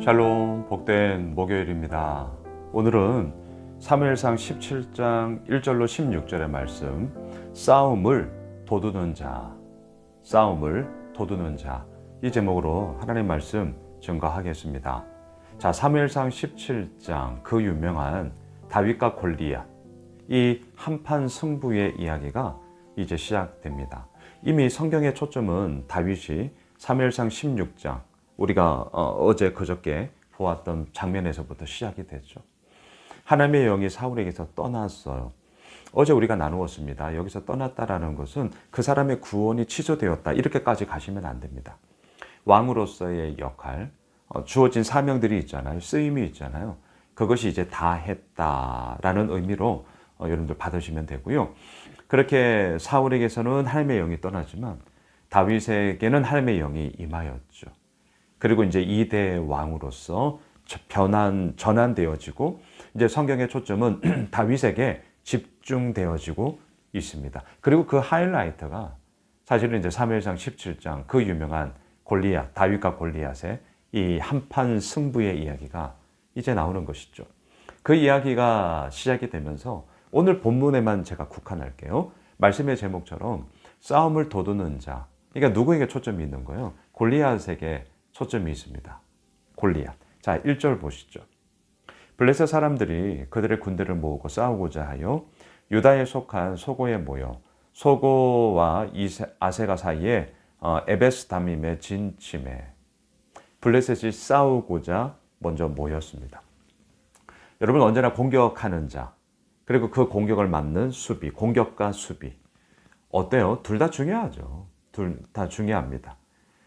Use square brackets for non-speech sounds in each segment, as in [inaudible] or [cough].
샬롬 복된 목요일입니다. 오늘은 사무엘상 17장 1절로 16절의 말씀 싸움을 도두는 자 싸움을 도두는 자 이 제목으로 하나님 말씀 증거하겠습니다. 자, 사무엘상 17장 그 유명한 다윗과 골리앗 이 한판 승부의 이야기가 이제 시작됩니다. 이미 성경의 초점은 다윗이 사무엘상 16장 우리가 어, 제 그저께 보았던 장면에서부터 시작이 됐죠. 하나님의 영이 사울에게서 떠났어요. 어제 우리가 나누었습니다. 여기서 떠났다라는 것은 그 사람의 구원이 취소되었다. 이렇게까지 가시면 안 됩니다. 왕으로서의 역할, 어, 주어진 사명들이 있잖아요. 쓰임이 있잖아요. 그것이 이제 다 했다라는 의미로 어, 여러분들 받으시면 되고요. 그렇게 사울에게서는 하나님의 영이 떠나지만 다윗에게는 하나님의 영이 임하였죠. 그리고 이제 이대 왕으로서 변한 전환되어지고 이제 성경의 초점은 [clears throat] 다윗에게 집중되어지고 있습니다. 그리고 그 하이라이트가 사실은 이제 사무엘상 17장 그 유명한 골리앗 다윗과 골리앗의 이 한판 승부의 이야기가 이제 나오는 것이죠. 그 이야기가 시작이 되면서 오늘 본문에만 제가 국한할게요. 말씀의 제목처럼 싸움을 도두는 자. 그러니까 누구에게 초점이 있는 거예요? 골리앗에게 초점이 있습니다. 골리앗. 자, 1절 보시죠. 블레셋 사람들이 그들의 군대를 모으고 싸우고자 하여 유다에 속한 소고에 모여 소고와 아세가 사이에 어, 에베스다밈의 진침에 블레셋이 싸우고자 먼저 모였습니다. 여러분 언제나 공격하는 자 그리고 그 공격을 막는 수비, 공격과 수비 어때요? 둘 다 중요하죠. 둘 다 중요합니다.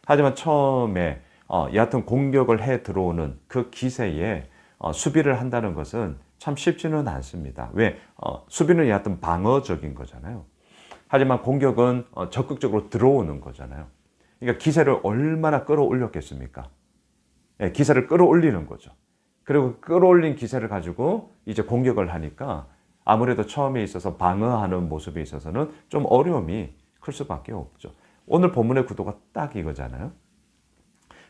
하지만 처음에 어, 여하튼 공격을 해 들어오는 그 기세에 어, 수비를 한다는 것은 참 쉽지는 않습니다. 왜? 어, 수비는 여하튼 방어적인 거잖아요. 하지만 공격은 어, 적극적으로 들어오는 거잖아요. 그러니까 기세를 얼마나 끌어올렸겠습니까? 예, 기세를 끌어올리는 거죠. 그리고 끌어올린 기세를 가지고 이제 공격을 하니까 아무래도 처음에 있어서 방어하는 모습에 있어서는 좀 어려움이 클 수밖에 없죠. 오늘 본문의 구도가 딱 이거잖아요.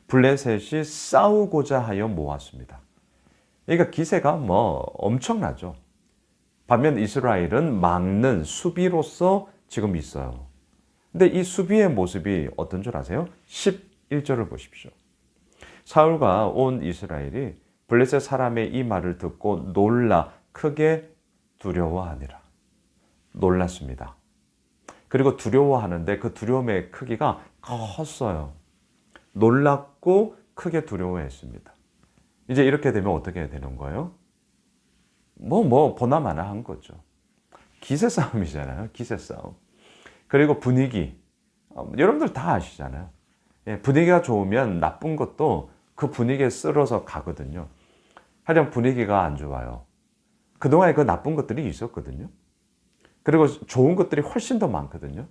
블레셋이 싸우고자 하여 모았습니다. 그러니까 기세가 뭐 엄청나죠. 반면 이스라엘은 막는 수비로서 지금 있어요. 근데 이 수비의 모습이 어떤 줄 아세요? 11절을 보십시오. 사울과 온 이스라엘이 블레셋 사람의 이 말을 듣고 놀라 크게 두려워하니라. 놀랐습니다. 그리고 두려워하는데 그 두려움의 크기가 컸어요. 놀랍고 크게 두려워했습니다. 이제 이렇게 되면 어떻게 되는 거예요? 뭐, 뭐, 보나마나 한 거죠. 기세 싸움이잖아요. 기세 싸움. 그리고 분위기. 어, 여러분들 다 아시잖아요. 예, 분위기가 좋으면 나쁜 것도 그 분위기에 쓸어서 가거든요. 하지만 분위기가 안 좋아요. 그동안에 그 나쁜 것들이 있었거든요. 그리고 좋은 것들이 훨씬 더 많거든요.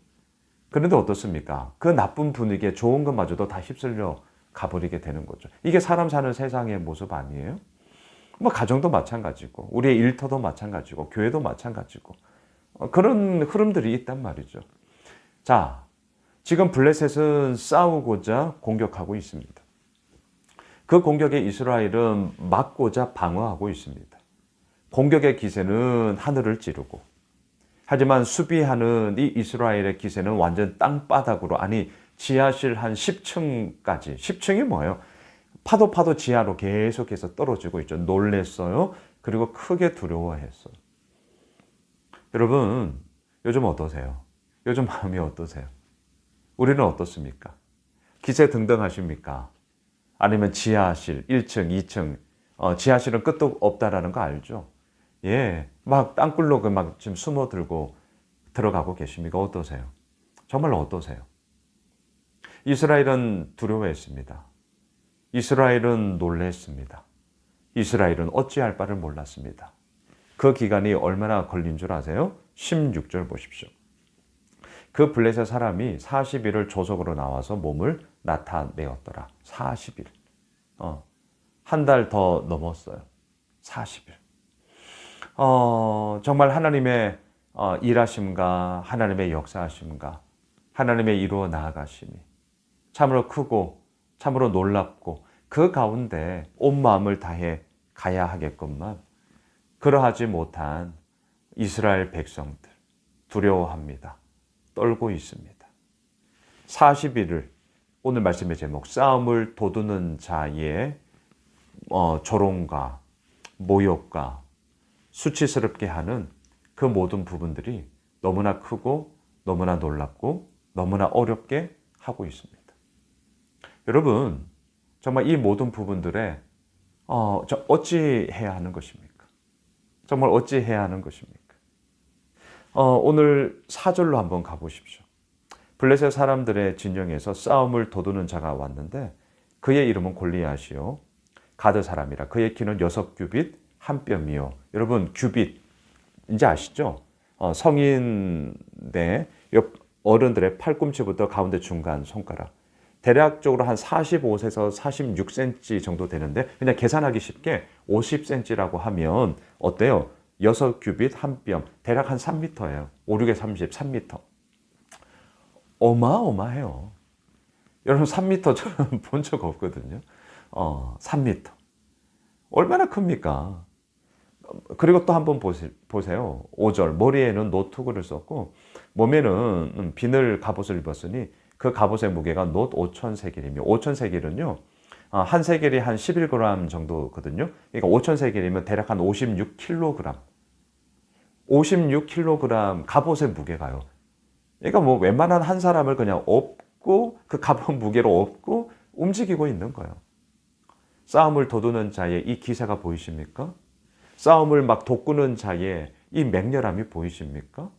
그런데 어떻습니까? 그 나쁜 분위기에 좋은 것마저도 다 휩쓸려 가버리게 되는 거죠. 이게 사람 사는 세상의 모습 아니에요? 뭐 가정도 마찬가지고 우리의 일터도 마찬가지고 교회도 마찬가지고 어, 그런 흐름들이 있단 말이죠. 자, 지금 블레셋은 싸우고자 공격하고 있습니다. 그 공격에 이스라엘은 막고자 방어하고 있습니다. 공격의 기세는 하늘을 찌르고 하지만 수비하는 이 이스라엘의 기세는 완전 땅바닥으로 아니 지하실 한 10층까지 10층이 뭐예요? 파도 파도 지하로 계속해서 떨어지고 있죠. 놀랬어요. 그리고 크게 두려워했어요. 여러분 요즘 어떠세요? 요즘 마음이 어떠세요? 우리는 어떻습니까? 기세 등등하십니까? 아니면 지하실 1층, 2층 어, 지하실은 끝도 없다라는 거 알죠? 예, 막 땅굴로 그 막 지금 숨어들고 들어가고 계십니까? 어떠세요? 정말 어떠세요? 이스라엘은 두려워했습니다. 이스라엘은 놀랬습니다. 이스라엘은 어찌할 바를 몰랐습니다. 그 기간이 얼마나 걸린 줄 아세요? 16절 보십시오. 그 블레셋 사람이 40일을 조석으로 나와서 몸을 나타내었더라. 40일. 어, 한 달 더 넘었어요. 40일. 어, 정말 하나님의 어, 일하심과 하나님의 역사하심과 하나님의 이루어 나아가심이 참으로 크고 참으로 놀랍고 그 가운데 온 마음을 다해 가야 하겠건만 그러하지 못한 이스라엘 백성들 두려워합니다. 떨고 있습니다. 40일을 오늘 말씀의 제목 싸움을 도두는 자의 어, 조롱과 모욕과 수치스럽게 하는 그 모든 부분들이 너무나 크고 너무나 놀랍고 너무나 어렵게 하고 있습니다. 여러분 정말 이 모든 부분들에 어, 저 어찌 해야 하는 것입니까? 정말 어찌 해야 하는 것입니까? 어, 오늘 사절로 한번 가보십시오. 블레셋 사람들의 진영에서 싸움을 도두는 자가 왔는데 그의 이름은 골리앗이요 가드 사람이라 그의 키는 여섯 규빗 한 뼘이요. 여러분 규빗 이제 아시죠? 어, 성인의 어른들의 팔꿈치부터 가운데 중간 손가락 대략적으로 한 45세에서 46cm 정도 되는데 그냥 계산하기 쉽게 50cm라고 하면 어때요? 6규빗 한 뼘 대략 한 3m예요. 5, 6에 30, 3m. 어마어마해요. 여러분 3m 저는 [laughs] 본 적 없거든요. 어, 3m. 얼마나 큽니까? 그리고 또 한번 보세요. 5절 머리에는 노트구를 썼고 몸에는 비늘 갑옷을 입었으니 그 갑옷의 무게가 놋 5천 세겔이며 5천 세겔은요. 한 세겔이 한 11g 정도거든요. 그러니까 5천 세겔이면 대략 한 56kg. 56kg 갑옷의 무게가요. 그러니까 뭐 웬만한 한 사람을 그냥 업고 그 갑옷 무게로 업고 움직이고 있는 거예요. 싸움을 도두는 자의 이 기세가 보이십니까? 싸움을 막 돋구는 자의 이 맹렬함이 보이십니까?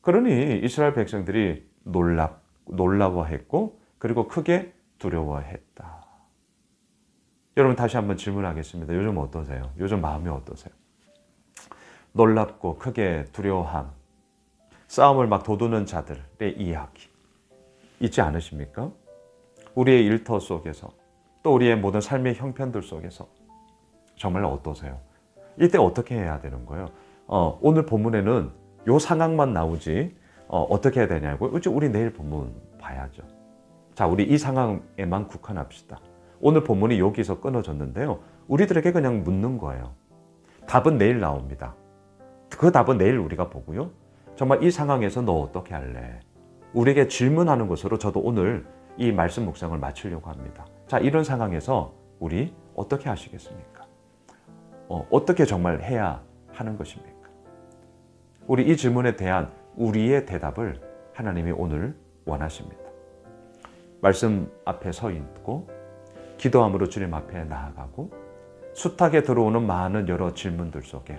그러니 이스라엘 백성들이 놀랍, 놀라워했고 그리고 크게 두려워했다. 여러분 다시 한번 질문하겠습니다. 요즘 어떠세요? 요즘 마음이 어떠세요? 놀랍고 크게 두려워함, 싸움을 막 돋우는 자들의 이야기 있지 않으십니까? 우리의 일터 속에서 또 우리의 모든 삶의 형편들 속에서 정말 어떠세요? 이때 어떻게 해야 되는 거예요? 어, 오늘 본문에는 요 상황만 나오지 어, 떻게 해야 되냐고 우리 내일 본문 봐야죠. 자, 우리 이 상황에만 국한합시다. 오늘 본문이 여기서 끊어졌는데요. 우리들에게 그냥 묻는 거예요. 답은 내일 나옵니다. 그 답은 내일 우리가 보고요. 정말 이 상황에서 너 어떻게 할래? 우리에게 질문하는 것으로 저도 오늘 이 말씀 묵상을 마치려고 합니다. 자, 이런 상황에서 우리 어떻게 하시겠습니까? 어, 어떻게 정말 해야 하는 것입니까? 우리 이 질문에 대한 우리의 대답을 하나님이 오늘 원하십니다. 말씀 앞에 서 있고 기도함으로 주님 앞에 나아가고 숱하게 들어오는 많은 여러 질문들 속에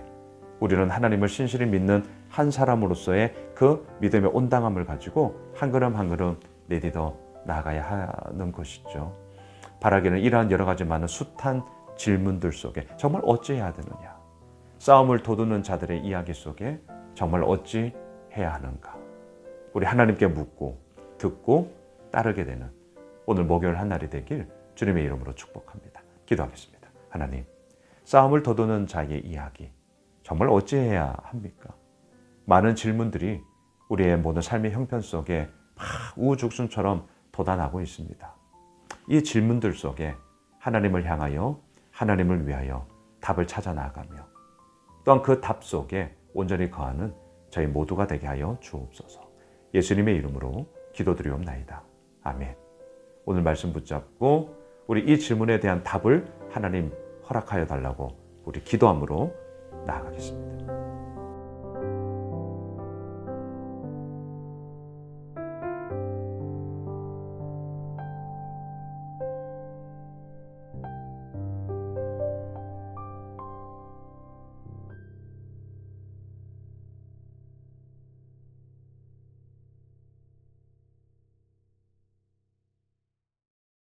우리는 하나님을 신실히 믿는 한 사람으로서의 그 믿음의 온당함을 가지고 한 걸음 한 걸음 내딛어 나가야 하는 것이죠. 바라기는 이러한 여러 가지 많은 숱한 질문들 속에 정말 어찌해야 되느냐. 싸움을 도두는 자들의 이야기 속에 정말 어찌 해야 하는가. 우리 하나님께 묻고 듣고 따르게 되는 오늘 목요일 한 날이 되길 주님의 이름으로 축복합니다. 기도하겠습니다. 하나님, 싸움을 도두는 자의 이야기 정말 어찌해야 합니까? 많은 질문들이 우리의 모든 삶의 형편 속에 우죽순처럼 돋아나고 있습니다. 이 질문들 속에 하나님을 향하여 하나님을 위하여 답을 찾아 나가며 또한 그 답 속에 온전히 거하는 저희 모두가 되게 하여 주옵소서. 예수님의 이름으로 기도드리옵나이다. 아멘. 오늘 말씀 붙잡고 우리 이 질문에 대한 답을 하나님 허락하여 달라고 우리 기도함으로 나아가겠습니다.